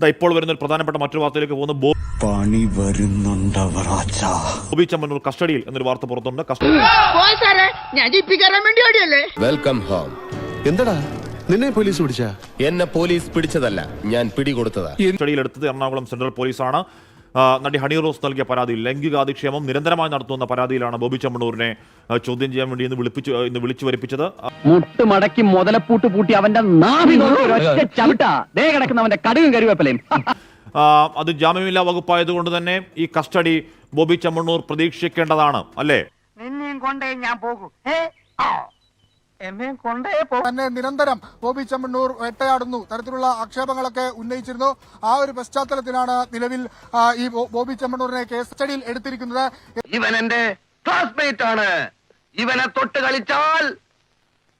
ദാ ഇപ്പോൾ വരുന്ന ഒരു പ്രധാനപ്പെട്ട മറ്റൊരു വാർത്തയിലേക്ക് പോകുന്ന. ബോ- പണി വരുന്നുണ്ടവറാച്ച ബോബി ചെമ്മണ്ണൂർ കസ്റ്റഡിയിൽ എന്നൊരു വാർത്ത പുറത്തുണ്ട്. കസ്റ്റഡി പോയി സാറേ ഞാൻ ജിപ്പി കയറാൻ വേണ്ടി ഓടിയല്ലേ? വെൽക്കം ഹോം എന്തടാ? നിന്നെ പോലീസ് പിടിച്ചാ? എന്നെ പോലീസ് പിടിച്ചതല്ല ഞാൻ പിടികൊടുത്തതാ. കസ്റ്റഡിയിലെടുത്തത് എറണാകുളം സെൻട്രൽ പോലീസാണ്. നടി ഹണി റോസ് നൽകിയ പരാതിയിൽ ലൈംഗികാധിക്ഷേപം നിരന്തരമായി നടത്തുന്ന പരാതിയിലാണ് ബോബി ചമ്മണൂരിനെ ചോദ്യം ചെയ്യാൻ വേണ്ടി ഇന്ന് വിളിപ്പിച്ചു ഇന്ന് വിളിച്ചു വരിപ്പിച്ചത്. മുട്ട് മടക്കി മുതലപ്പൂട്ട് പൂട്ടി അവന്റെ നാഭി ഒരൊറ്റ ചവിട്ടാ. ദേ കിടക്കുന്നവന്റെ കടുകും കരുവേപ്പലയും. അത് ജാമ്യമില്ലാ വകുപ്പായതുകൊണ്ട് തന്നെ ഈ കസ്റ്റഡി ബോബി ചമ്മണ്ണൂർ പ്രതീക്ഷിക്കേണ്ടതാണ് അല്ലേ? നിന്നെയും കൊണ്ടേ ഞാൻ പോകൂ. എന്നെയും കൊണ്ടേ തന്നെ നിരന്തരം ബോബി ചെമ്മണ്ണൂർ വേട്ടയാടുന്നു. തരത്തിലുള്ള ആക്ഷേപങ്ങളൊക്കെ ഉന്നയിച്ചിരുന്നു. ആ ഒരു പശ്ചാത്തലത്തിലാണ് നിലവിൽ ഈ ബോബി ചെമ്മണ്ണൂരിനെ കേസ് സ്റ്റഡിയിൽ എടുത്തിരിക്കുന്നത്. ഇവൻ എന്റെ ക്ലാസ്മേറ്റ് ആണ്. ഇവനെ തൊട്ട് കളിച്ചാൽ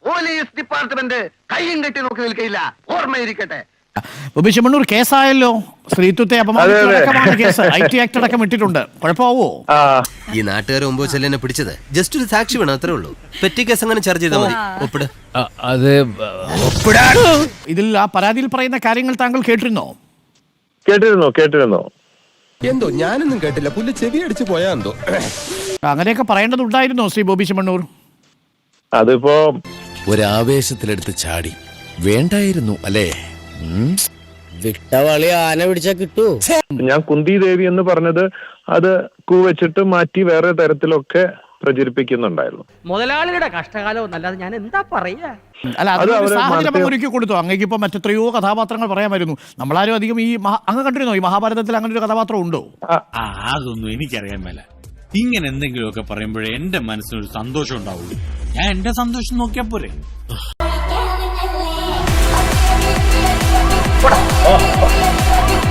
പോലീസ് ഡിപ്പാർട്ട്മെന്റ് കയ്യും കെട്ടി നോക്കി നിൽക്കില്ല. ഓർമ്മയിരിക്കട്ടെ. ബോബി ചെമ്മണ്ണൂർ കേസായല്ലോ. സ്ത്രീത്വത്തെ അപമാനിച്ചടക്കമാണ് കേസ്. ഐ ടി ആക്ട് അടക്കം ഇട്ടിട്ടുണ്ട്. കുഴപ്പമാവോ? ഈ നാട്ടുകാർ മുമ്പ് വെച്ചല്ലേ എന്നെ പിടിച്ചത്. ജസ്റ്റ് ഒരു സാക്ഷി വേണം അത്രേ ഉള്ളൂ. പെറ്റി കേസ് അങ്ങനെ ചാർജ് ചെയ്താൽ മതി. ഒപ്പിട്. ഇതിൽ ആ പരാതിയിൽ പറയുന്ന കാര്യങ്ങൾ താങ്കൾ കേട്ടിരുന്നോ? കേട്ടിരുന്നോ കേട്ടിരുന്നോ. എന്തോ ഞാനൊന്നും കേട്ടില്ല. പുല്ല് ചെവി അടിച്ചു പോയാ എന്തോ. അങ്ങനെയൊക്കെ പറയേണ്ടതുണ്ടായിരുന്നോ ശ്രീ ബോബി ചെമ്മണ്ണൂർ അതിപ്പോ ഒരാവേശത്തിലെടുത്ത് ചാടി. വേണ്ടായിരുന്നു അല്ലേ? വിട്ടവളി ആന പിടിച്ചാ കിട്ടൂ. ഞാൻ കുന്തി ദേവി എന്ന് പറഞ്ഞത് അത് കൂവച്ചിട്ട് മാറ്റി വേറെ തരത്തിലൊക്കെ പ്രചരിപ്പിക്കുന്നുണ്ടായിരുന്നു. മുതലാളിയുടെ കഷ്ടകാലം അല്ലാതെ ഞാൻ എന്താ പറയാ? അല്ല അത് അവർ സാഹചര്യം ഒരുക്കി കൊടുത്തു. അങ്ങേക്ക് ഇപ്പൊ മറ്റെത്രയോ കഥാപാത്രങ്ങൾ പറയാമായിരുന്നു. നമ്മളാരും അധികം ഈ മഹാ- അങ്ങ് കണ്ടിരുന്നോ? ഈ മഹാഭാരതത്തിൽ അങ്ങനെ ഒരു കഥാപാത്രം ഉണ്ടോ? ആ. അതൊന്നും എനിക്കറിയാൻ മേല. ഇങ്ങനെ എന്തെങ്കിലുമൊക്കെ പറയുമ്പോഴേ എന്റെ മനസ്സിനൊരു സന്തോഷം ഉണ്ടാവുള്ളൂ. ഞാൻ എന്റെ സന്തോഷം നോക്കിയാ പോരെ. 好